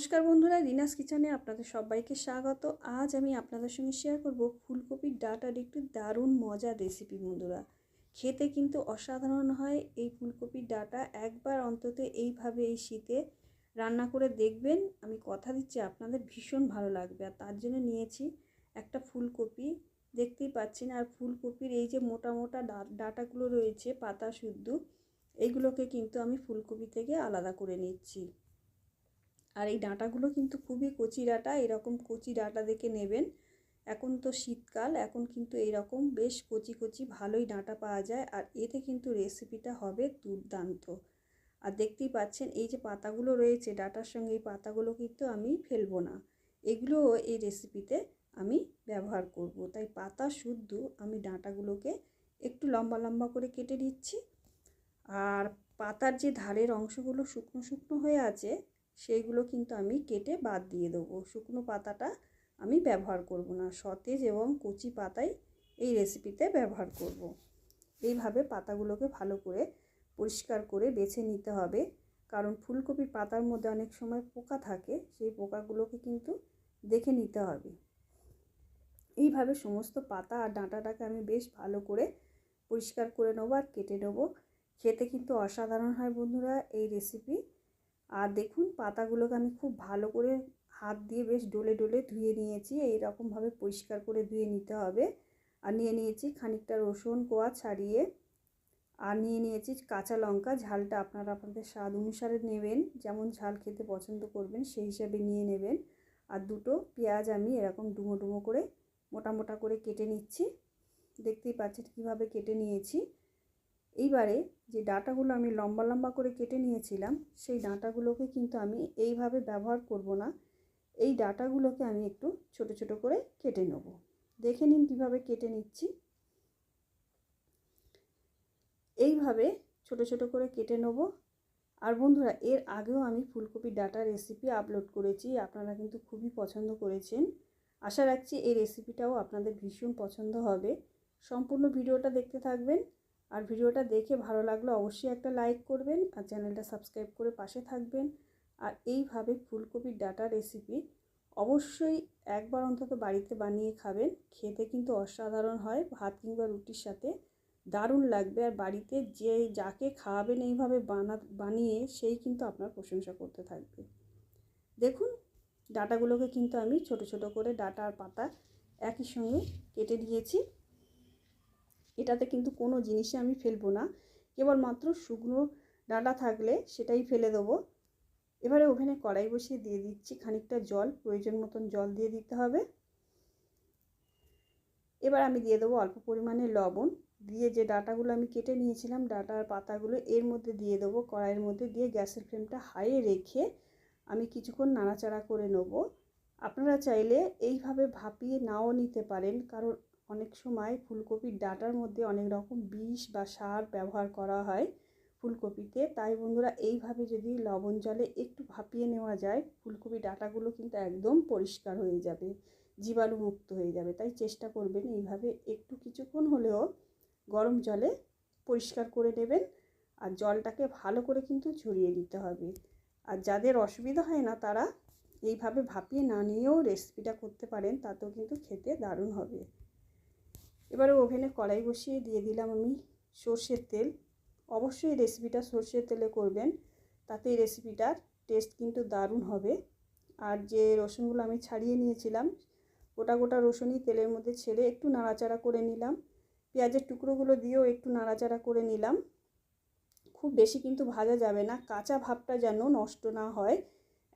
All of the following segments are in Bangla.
নমস্কার বন্ধুরা, রিনাস কিচেনে আপনাদের সবাইকে স্বাগত। আজ আমি আপনাদের সঙ্গে শেয়ার করব ফুলকপির ডাটার একটি দারুণ মজার রেসিপি বন্ধুরা। খেতে কিন্তু অসাধারণ হয় এই ফুলকপির ডাটা। একবার অন্তত এইভাবে এই শীতে রান্না করে দেখবেন, আমি কথা দিচ্ছি, আপনাদের ভীষণ ভালো লাগবে। আর তার জন্য নিয়েছি একটা ফুলকপি, দেখতেই পাচ্ছেন। আর ফুলকপির এই যে মোটা মোটা ডাটাগুলো রয়েছে, পাতা শুদ্ধ এইগুলোকে কিন্তু আমি ফুলকপি থেকে আলাদা করে নিচ্ছি। আর এই ডাঁটাগুলো কিন্তু খুবই কচি ডাঁটা, এরকম কচি ডাঁটা দেখে নেবেন। এখন তো শীতকাল, এখন কিন্তু এইরকম বেশ কচি কচি ভালোই ডাঁটা পাওয়া যায় আর এতে কিন্তু রেসিপিটা হবে দুর্দান্ত। আর দেখতেই পাচ্ছেন, এই যে পাতাগুলো রয়েছে, ডাটার সঙ্গে এই পাতাগুলো কিন্তু আমি ফেলব না। এগুলো এই রেসিপিতে আমি ব্যবহার করব। তাই পাতা শুদ্ধ, আমি ডাঁটাগুলোকে একটু লম্বা লম্বা করে কেটে দিচ্ছি আর পাতার যে ধারের অংশগুলো শুকনো শুকনো হয়ে আছে সেইগুলো কিন্তু আমি কেটে বাদ দিয়ে দেবো। শুকনো পাতাটা আমি ব্যবহার করব না। সতেজ এবং কচি পাতাই এই রেসিপিতে ব্যবহার করব। এইভাবে পাতাগুলোকে ভালো করে পরিষ্কার করে বেছে নিতে হবে। কারণ ফুলকপির পাতার মধ্যে অনেক সময় পোকা থাকে, সেই পোকাগুলোকে কিন্তু দেখে নিতে হবে। এইভাবে সমস্ত পাতা আর ডাঁটাটাকে আমি বেশ ভালো করে পরিষ্কার করে নেব আর কেটে নেব। খেতে কিন্তু অসাধারণ হয় বন্ধুরা এই রেসিপি আর দেখুন, পাতাগুলোকে আমি খুব ভালো করে হাত দিয়ে বেশ ডলে ডলে ধুয়ে নিয়েছি। এই এইরকমভাবে পরিষ্কার করে ধুয়ে নিতে হবে। আর নিয়ে নিয়েছি খানিকটা রসুন কোয়া ছাড়িয়ে। আর নিয়ে নিয়েছি কাঁচা লঙ্কা। ঝালটা আপনারা আপনাদের স্বাদ অনুসারে নেবেন। যেমন ঝাল খেতে পছন্দ করবেন, সেই হিসাবে নিয়ে নেবেন। আর দুটো পেঁয়াজ আমি এরকম ডুমো ডুমো করে, মোটা মোটা করে কেটে নিচ্ছি। দেখতেই পাচ্ছেন কীভাবে কেটে নিয়েছি। এইবারে যে ডাঁটাগুলো আমি লম্বা লম্বা করে কেটে নিয়েছিলাম, সেই ডাঁটাগুলোকে কিন্তু আমি এইভাবে ব্যবহার করব না। এই ডাঁটাগুলোকে আমি একটু ছোট ছোট করে কেটে নেব। দেখে নিন কীভাবে কেটে নিচ্ছি। এইভাবে ছোট ছোট করে কেটে নেব। আর বন্ধুরা, এর আগেও আমি ফুলকপির ডাটা রেসিপি আপলোড করেছি, আপনারা কিন্তু খুবই পছন্দ করেছেন। আশা রাখছি এই রেসিপিটাও আপনাদের ভীষণ পছন্দ হবে। সম্পূর্ণ ভিডিওটা দেখতে থাকবেন। আর ভিডিওটা দেখে ভালো লাগলে অবশ্যই একটা লাইক করবেন আর চ্যানেলটা সাবস্ক্রাইব করে পাশে থাকবেন। আর এইভাবে ফুলকপির ডাটা রেসিপি অবশ্যই একবার অন্তত বাড়িতে বানিয়ে খাবেন। খেতে কিন্তু অসাধারণ হয়, ভাত কিংবা রুটির সাথে। দারুণ লাগবে আর বাড়িতে যে যাকে খাওয়াবেন এইভাবে বানা, বানিয়ে সেই কিন্তু আপনার প্রশংসা করতে থাকবে। দেখুন, ডাটাগুলোকে কিন্তু আমি ছোট ছোট করে ডাটা আর পাতা একই সঙ্গে কেটে দিয়েছি এটাতে কিন্তু কোনো জিনিসে আমি ফেলব না। কেবলমাত্র শুকনো ডাঁটা থাকলে সেটাই ফেলে দেবো। এবারে ওভেনে কড়াই বসিয়ে দিয়ে দিচ্ছি খানিকটা জল, প্রয়োজন মতন জল দিয়ে দিতে হবে। এবার আমি দিয়ে দেবো অল্প পরিমাণে লবণ। দিয়ে যে ডাটাগুলো আমি কেটে নিয়েছিলাম, ডাটার পাতাগুলো এর মধ্যে দিয়ে দেবো। কড়াইয়ের মধ্যে দিয়ে গ্যাসের ফ্লেমটা হাইয়ে রেখে আমি কিছুক্ষণ নাড়াচাড়া করে নেব। আপনারা চাইলে এইভাবে ভাপিয়ে নাও নিতে পারেন, কারণ অনেক সময় ফুলকপির ডাটার মধ্যে অনেক রকম বিষ বা সার ব্যবহার করা হয় ফুলকপিতে। তাই বন্ধুরা, এইভাবে যদি লবণ জলে একটু ভাপিয়ে নেওয়া যায়, ফুলকপি ডাটাগুলো কিন্তু একদম পরিষ্কার হয়ে যাবে জীবাণুমুক্ত হয়ে যাবে। তাই চেষ্টা করবেন এইভাবে একটু কিছুক্ষণ হলেও গরম জলে পরিষ্কার করে নেবেন আর জলটাকে ভালো করে কিন্তু ছড়িয়ে দিতে হবে। আর যাদের অসুবিধা হয় না, তারা এইভাবে ভাপিয়ে না নিয়েও রেসিপিটা করতে পারেন, তাতেও কিন্তু খেতে দারুণ হবে। এবারে ওভেনে কড়াই বসিয়ে দিয়ে দিলাম আমি সর্ষের তেল। অবশ্যই রেসিপিটা সর্ষের তেলে করবেন তাতে রেসিপিটার টেস্ট কিন্তু দারুণ হবে। আর যে রসুনগুলো আমি ছাড়িয়ে নিয়েছিলাম, গোটা গোটা রসুনই তেলের মধ্যে ছেড়ে একটু নাড়াচাড়া করে নিলাম। পেঁয়াজের টুকরোগুলো দিয়েও একটু নাড়াচাড়া করে নিলাম। খুব বেশি কিন্তু ভাজা যাবে না, কাঁচা ভাবটা যেন নষ্ট না হয়।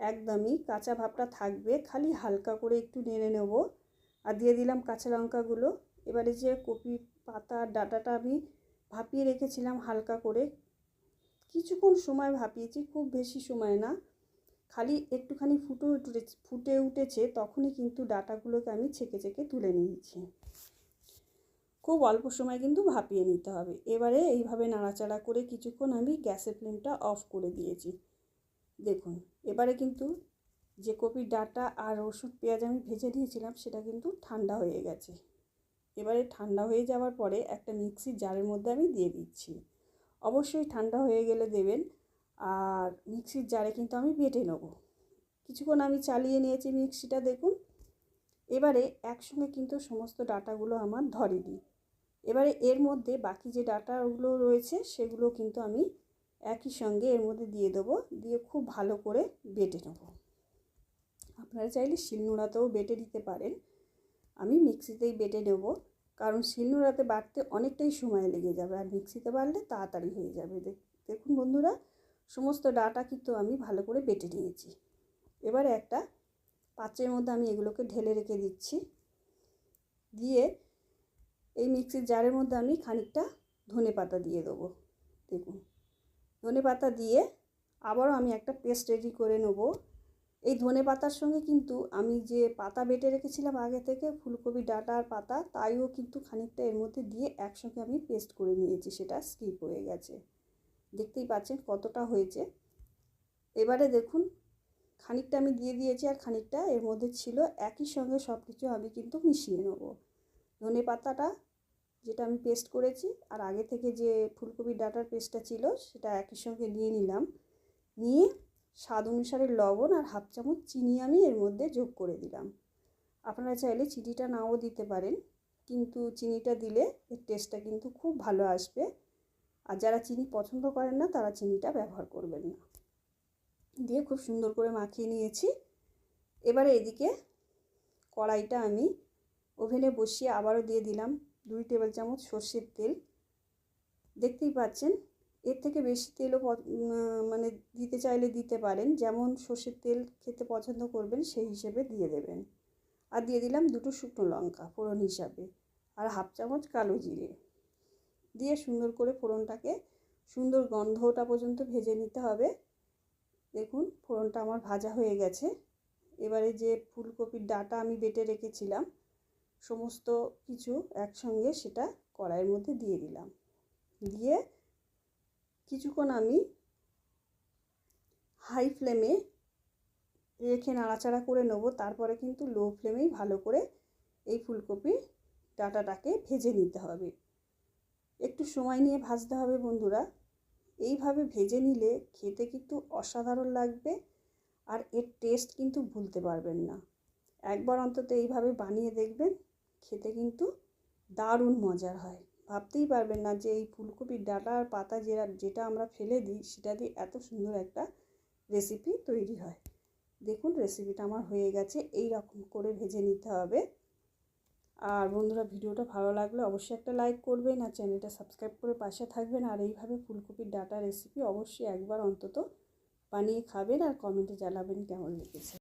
একদমই কাঁচা ভাবটা থাকবে, খালি হালকা করে একটু নেড়ে নেব। আর দিয়ে দিলাম কাঁচা লঙ্কাগুলো। এবারে যে কপি পাতা, ডাটাটা আমি ভাপিয়ে রেখেছিলাম হালকা করে। কিছুক্ষণ সময় ভাপিয়েছি, খুব বেশি সময় না। খালি একটুখানি ফুটে উঠে ফুটে উঠেছে, তখনই কিন্তু ডাটাগুলোকে আমি ছেঁকে ছেঁকে তুলে নিয়েছি। খুব অল্প সময় কিন্তু ভাপিয়ে নিতে হবে। এবারে এইভাবে নাড়াচাড়া করে কিছুক্ষণ আমি গ্যাসের ফ্লেমটা অফ করে দিয়েছি। দেখুন, এবারে কিন্তু যে কপির ডাটা আর ওষুধ পেঁয়াজ আমি ভেজে নিয়েছিলাম সেটা কিন্তু ঠান্ডা হয়ে গেছে। এবারে ঠান্ডা হয়ে যাওয়ার পরে একটা মিক্সির জারের মধ্যে আমি দিয়ে দিচ্ছি। অবশ্যই ঠান্ডা হয়ে গেলে দেবেন, আর মিক্সির জারে কিন্তু আমি বেটে নেব। কিছুক্ষণ আমি চালিয়ে নিয়েছি মিক্সিটা, দেখুন। এবারে একসঙ্গে কিন্তু সমস্ত ডাটাগুলো আমার ধরেনি এবারে এর মধ্যে বাকি যে ডাটাগুলো রয়েছে, সেগুলো কিন্তু আমি একই সঙ্গে এর মধ্যে দিয়ে দেবো, দিয়ে খুব ভালো করে বেটে নেব। আপনারা চাইলে শিলনোড়াতেও বেটে দিতে পারেন। আমি মিক্সিতেই বেটে নেব। কারণ শিলনোড়াতে বাটতে অনেকটাই সময় লেগে যাবে আর মিক্সিতে বাটলে তাড়াতাড়ি হয়ে যাবে। দেখুন বন্ধুরা, সমস্ত ডাটা কিন্তু আমি ভালো করে বেটে নিয়েছি। এবারে একটা পাত্রের মধ্যে আমি এগুলোকে ঢেলে রেখে দিচ্ছি। দিয়ে এই মিক্সির জারের মধ্যে আমি খানিকটা ধনে পাতা দিয়ে দেবো। দেখুন, ধনে পাতা দিয়ে আবারও আমি একটা পেস্ট রেডি করে নেব। এই ধনে পাতার সঙ্গে কিন্তু আমি যে পাতা বেটে রেখেছিলাম আগে থেকে, ফুলকপি, ডাটা আর পাতা, তাইও কিন্তু খানিকটা এর মধ্যে দিয়ে একসঙ্গে আমি পেস্ট করে নিয়েছি, সেটা স্কিপ হয়ে গেছে। দেখতেই পাচ্ছেন কতটা হয়েছে। এবারে দেখুন, খানিকটা আমি দিয়ে দিয়েছি আর খানিকটা এর মধ্যে ছিল, একই সঙ্গে সব কিছু আমি কিন্তু মিশিয়ে নেব। ধনে পাতাটা যেটা আমি পেস্ট করেছি আর আগে থেকে যে ফুলকপির ডাটার পেস্টটা ছিল, সেটা একই সঙ্গে নিয়ে নিলাম। নিয়ে স্বাদ অনুসারে লবণ আর হাফ চামচ চিনি আমি এর মধ্যে যোগ করে দিলাম। আপনারা চাইলে চিনিটা নাও দিতে পারেন, কিন্তু চিনিটা দিলে এর টেস্টটা কিন্তু খুব ভালো আসবে। আর যারা চিনি পছন্দ করেন না, তারা চিনিটা ব্যবহার করবেন না। দিয়ে খুব সুন্দর করে মাখিয়ে নিয়েছি। এবারে এদিকে কড়াইটা আমি ওভেনে বসিয়ে আবারও দিয়ে দিলাম দুই টেবিল চামচ সর্ষের তেল। দেখতেই পাচ্ছেন এর থেকে বেশি তেলও মানে দিতে চাইলে দিতে পারেন। যেমন সর্ষের তেল খেতে পছন্দ করবেন, সেই হিসেবে দিয়ে দেবেন। আর দিয়ে দিলাম দুটো শুকনো লঙ্কা ফোড়ন হিসাবে। আর হাফ চামচ কালো জিরে। দিয়ে সুন্দর করে ফোড়নটাকে, সুন্দর গন্ধটা পর্যন্ত ভেজে নিতে হবে। দেখুন, ফোড়নটা আমার ভাজা হয়ে গেছে। এবারে যে ফুলকপির ডাটা আমি বেটে রেখেছিলাম, সমস্ত কিছু একসঙ্গে সেটা কড়াইয়ের মধ্যে দিয়ে দিলাম। দিয়ে কিছুক্ষণ আমি হাই ফ্লেমে রেখে নাড়াচাড়া করে নেব। তারপরে কিন্তু লো ফ্লেমেই ভালো করে এই ফুলকপি ডাটাটাকে ভেজে নিতে হবে। একটু সময় নিয়ে ভাজতে হবে বন্ধুরা। এইভাবে ভেজে নিলে খেতে কিন্তু অসাধারণ লাগবে আর এর টেস্ট কিন্তু ভুলতে পারবেন না। একবার অন্তত এইভাবে বানিয়ে দেখবেন, খেতে কিন্তু দারুণ মজার হয়। ভাবতেই পারবেন না যে এই ফুলকপির ডাটা আর পাতা যেটা যেটা আমরা ফেলে দিই, সেটা দিয়ে এত সুন্দর একটা রেসিপি তৈরি হয়। দেখুন রেসিপিটা আমার হয়ে গেছে এই রকম করে ভেজে নিতে হবে। আর বন্ধুরা, ভিডিওটা ভালো লাগলে অবশ্যই একটা লাইক করবেন আর চ্যানেলটা সাবস্ক্রাইব করে পাশে থাকবেন। আর এইভাবে ফুলকপির ডাটা রেসিপি অবশ্যই একবার অন্তত বানিয়ে খাবেন আর কমেন্টে জানাবেন কেমন লেগেছে।